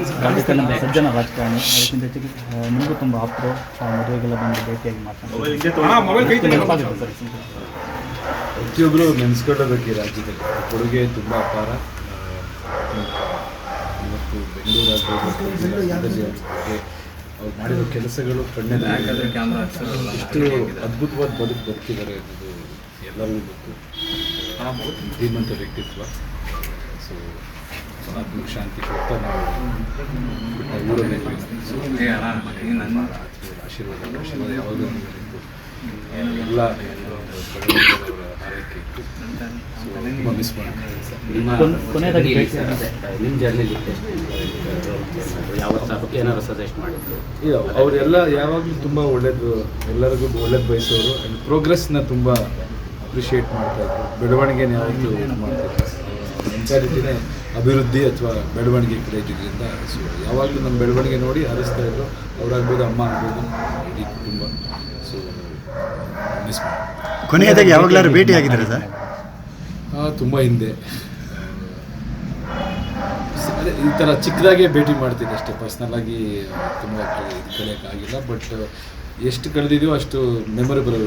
ರಾಜಕಾರಣದ ಸಜ್ಜನ ರಾಜಕಾರಣಿ. ಅದಕ್ಕಿಂತ ಹೆಚ್ಚಿಗೆ ನಿಮಗೂ ತುಂಬ ಆಪ್ತರು ಮದುವೆಗೆಲ್ಲ ಬಂದು ಭೇಟಿಯಾಗಿ ಮಾತಾಡ್ತಾರೆ. ಪ್ರತಿಯೊಬ್ಬರು ನೆನೆಸ್ಕೊಳ್ಳೋದಕ್ಕೆ ಈ ರಾಜ್ಯದಲ್ಲಿ. ಕೊಡುಗೆ ತುಂಬ ಅಪಾರ. ಇವತ್ತು ಬೆಂಗಳೂರು ಅವ್ರು ಮಾಡಿರೋ ಕೆಲಸಗಳು ಕಣ್ಣೆ ಎಷ್ಟು ಅದ್ಭುತವಾದ ಬದುಕು ಬರ್ತಿದ್ದಾರೆ ಅನ್ನೋದು ಎಲ್ಲರಿಗೂ ಗೊತ್ತು. ಧೀಮಂತ ವ್ಯಕ್ತಿತ್ವ. ಸೊ ಆತ್ಮಕ್ಕೆ ಶಾಂತಿ ಕೊಡ್ತಾ ನಾವು ಊರಲ್ಲಿ ಆಶೀರ್ವಾದ ಆಶೀರ್ವಾದ ಯಾವಾಗಲೂ ಎಲ್ಲ ಹಾರೈಕೆ ತುಂಬ ಮಿಸ್ ಕೊನೆಯದಾಗಿ ನಿಮ್ಮ ಜರ್ನಿಲಿ ಯಾವ ಬಗ್ಗೆ ಏನಾದ್ರು ಸಜೆಸ್ಟ್ ಮಾಡಿದ್ರು ಇಲ್ಲ ಅವರೆಲ್ಲ ಯಾವಾಗಲೂ ತುಂಬ ಒಳ್ಳೇದು ಎಲ್ಲರಿಗೂ ಒಳ್ಳೇದು ಬಯಸೋರು ಆ್ಯಂಡ್ ಪ್ರೋಗ್ರೆಸ್ನ ತುಂಬ ಅಪ್ರಿಷಿಯೇಟ್ ಮಾಡ್ತಾಯಿದ್ರು ಬೆಳವಣಿಗೆನ ಯಾವಾಗಲೂ ಮಾಡ್ತಾ ಮಾಡ್ತಾಯಿದ್ರು ಮೆಂಟಾಲಿಟಿನೇ ಅಭಿವೃದ್ಧಿ ಅಥವಾ ಬೆಳವಣಿಗೆ ಕ್ರಿಯೇಟಿದ್ರಿಂದ ಸೊ ಯಾವಾಗಲೂ ನಮ್ಮ ಬೆಳವಣಿಗೆ ನೋಡಿ ಹರಿಸ್ತಾ ಇದ್ರು ಅವರಾಗ್ಬೋದು ಅಮ್ಮ ಆಗ್ಬೋದು ಇಡೀ ಕುಟುಂಬ ಸೊ ಮಿಸ್ ಕೊನೆಯದಾಗಿ ಯಾವಾಗಲಾದ್ರು ಭೇಟಿ ಆಗಿದ್ದಾರೆ ಸರ್? ತುಂಬ ಹಿಂದೆ. ಅದೇ ಈ ಥರ ಚಿಕ್ಕದಾಗೆ ಭೇಟಿ ಮಾಡ್ತೀನಿ ಅಷ್ಟೇ. ಪರ್ಸ್ನಲ್ಲಾಗಿ ತುಂಬ ಇದು ಕಲಿಯೋಕ್ಕಾಗಿಲ್ಲ ಬಟ್ ಎಷ್ಟು ಕಳೆದಿದೆಯೋ ಅಷ್ಟು ಮೆಮೊರೇಬಲ್